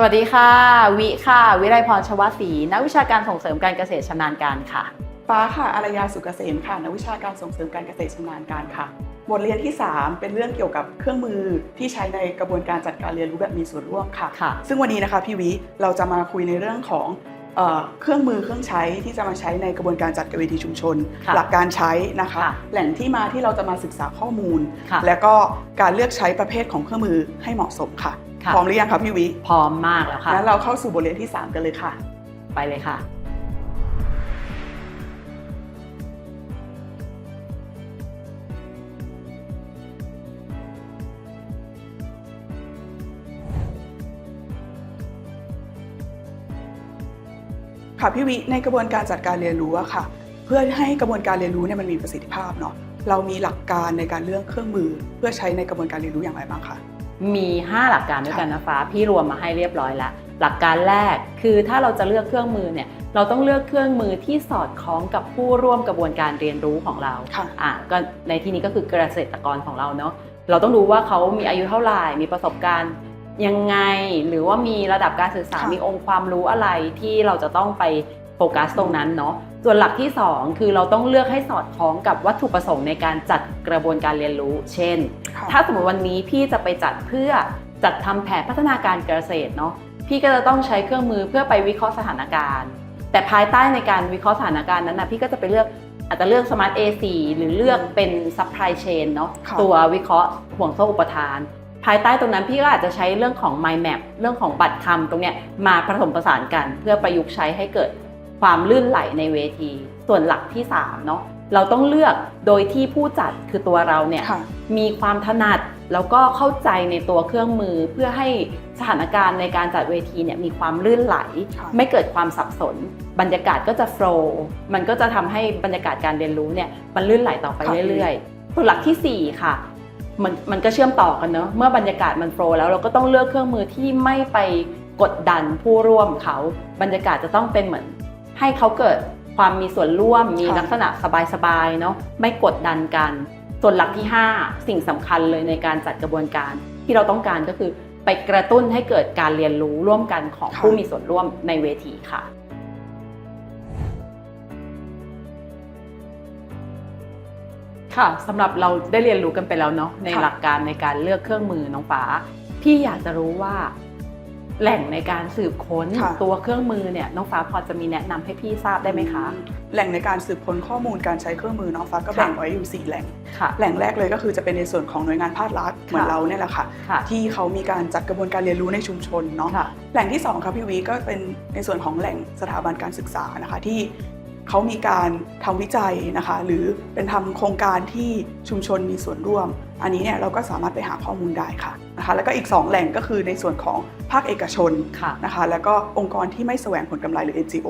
สวัสดีค่ะ วิค่ะ วิไลพรชวศรีนักวิชาการส่งเสริมการเกษตรชำนาญการค่ะ ฟ้าค่ะอารยาสุกเกษมค่ะนักวิชาการส่งเสริมการเกษตรชำนาญการค่ะ บทเรียนที่ 3 เป็นเรื่องเกี่ยวกับเครื่องมือที่ใช้ในกระบวนการจัดการเรียนรู้แบบมีส่วนร่วมค่ะ ค่ะ ซึ่งวันนี้นะคะพี่วิเราจะมาคุยในเรื่องของเอ่อเครื่องมือเครื่องใช้ที่จะมาใช้ในกระบวนการจัดการเวทีชุมชน ค่ะหลักการใช้นะคะ ค่ะแหล่งที่มาที่เราจะมาศึกษาข้อมูล ค่ะ และก็การเลือกใช้ประเภทของเครื่องมือให้เหมาะสมค่ะค่ะ พร้อมหรือยังคะพี่วิ พร้อมมากแล้วค่ะงั้นเราเข้าสู่บทเรียนที่ 3 กันเลยค่ะ ไปเลยค่ะ ค่ะพี่วิในกระบวนการจัดการเรียนรู้อะค่ะ เพื่อให้กระบวนการเรียนรู้เนี่ยมันมีประสิทธิภาพเนาะเรามีหลักการในการเลือกเครื่องมือ เพื่อใช้ในกระบวนการเรียนรู้อย่างไรบ้างคะ มี 5 หลักการด้วยกันนะฟ้าพี่รวมมาให้เรียบร้อยแล้วหลักการแรกคือถ้าเราจะเลือกเครื่องมือเนี่ยเราต้องเลือกเครื่องมือที่สอดคล้องกับผู้ร่วมกระบวนการเรียนรู้ของเราค่ะอะก็ในที่นี้ก็คือเกษตรกรของเราเนาะเราต้องรู้ว่าเขามีอายุเท่าไหร่มีประสบการณ์ยังไงหรือว่ามีระดับการศึกษาค่ะมีองค์ความรู้อะไรที่เราจะต้องไป โฟกัสตรงนั้นเนาะส่วนหลักที่ 2 คือเราต้องเลือกให้สอดคล้องกับวัตถุประสงค์ในการจัดกระบวนการเรียนรู้ เช่นค่ะถ้าสมมติวันนี้พี่จะไปจัดเพื่อจัดทำแผนพัฒนาการเกษตรเนาะพี่ก็จะต้องใช้เครื่องมือเพื่อไปวิเคราะห์สถานการณ์ แต่ภายใต้ในการวิเคราะห์สถานการณ์นั้นนะพี่ก็จะไปเลือกอาจจะเลือก Smart A4 หรือเลือกเป็น Supply Chain เนาะค่ะตัววิเคราะห์ห่วงโซ่อุปทาน ภายใต้ตรงนั้นพี่ก็อาจจะใช้เรื่องของ Mind Map เรื่องของบัตรคำตรงเนี้ยมาผสมผสานกัน เพื่อประยุกต์ใช้ให้เกิด ความลื่นไหลในเวที ส่วนหลักที่3เนาะเราต้องเลือกโดยที่ผู้จัดคือตัวเราเนี่ยค่ะมีความถนัดแล้วก็เข้าใจในตัวเครื่องมือเพื่อให้สถานการณ์ในการจัดเวทีเนี่ยมีความลื่นไหลค่ะไม่เกิดความสับสน บรรยากาศก็จะโฟล์มันก็จะทำให้บรรยากาศการเรียนรู้เนี่ยมันลื่นไหลต่อไปค่ะเรื่อยๆส่วนหลักทีสี่ 4 ค่ะมันมันก็เชื่อมต่อกันเนอะเมื่อบรรยากาศมันโฟล์แล้วเราก็ต้องเลือกเครื่องมือที่ไม่ไปกดดันผู้ร่วมเขา บรรยากาศจะต้องเป็นเหมือน ให้เขาเกิดความมีส่วนร่วมมีค่ะลักษณะสบายๆเนาะไม่กดดันกัน ส่วนหลักที่ 5 สิ่งสำคัญเลยในการจัดกระบวนการ ที่เราต้องการก็คือไปกระตุ้นให้เกิดการเรียนรู้ร่วมกันของค่ะผู้มีส่วนร่วมในเวทีค่ะค่ะสำหรับเราได้เรียนรู้กันไปแล้วเนาะในค่ะหลักการในการเลือกเครื่องมือน้องฟ้าพี่อยากจะรู้ว่า แหล่งในการสืบค้นค่ะ ตัวเครื่องมือเนี่ยน้องฟ้าพอจะมีแนะนำให้พี่ทราบได้ไหมคะ แหล่งในการสืบค้นข้อมูลการใช้เครื่องมือน้องฟ้าก็ค่ะ แบ่งไว้อยู่4แหล่ง ค่ะ แหล่งแรกเลยก็คือจะเป็นในส่วนของหน่วยงานภาครัฐเหมือนเราเนี่ยแหละค่ะ ค่ะที่เขามีการจัดกระบวนการเรียนรู้ในชุมชนเนาะ ค่ะ แหล่งที่2ครับพี่วีก็เป็นในส่วนของแหล่งสถาบันการศึกษานะคะที่ เขามีการทำวิจัยนะคะ หรือเป็นทำโครงการที่ชุมชนมีส่วนร่วม อันนี้เนี่ยเราก็สามารถไปหาข้อมูลได้ค่ะนะคะ แล้วก็อีก 2 แหล่งก็คือในส่วนของภาคเอกชนค่ะนะคะ แล้วก็องค์กรที่ไม่แสวงผลกำไรหรือ NGO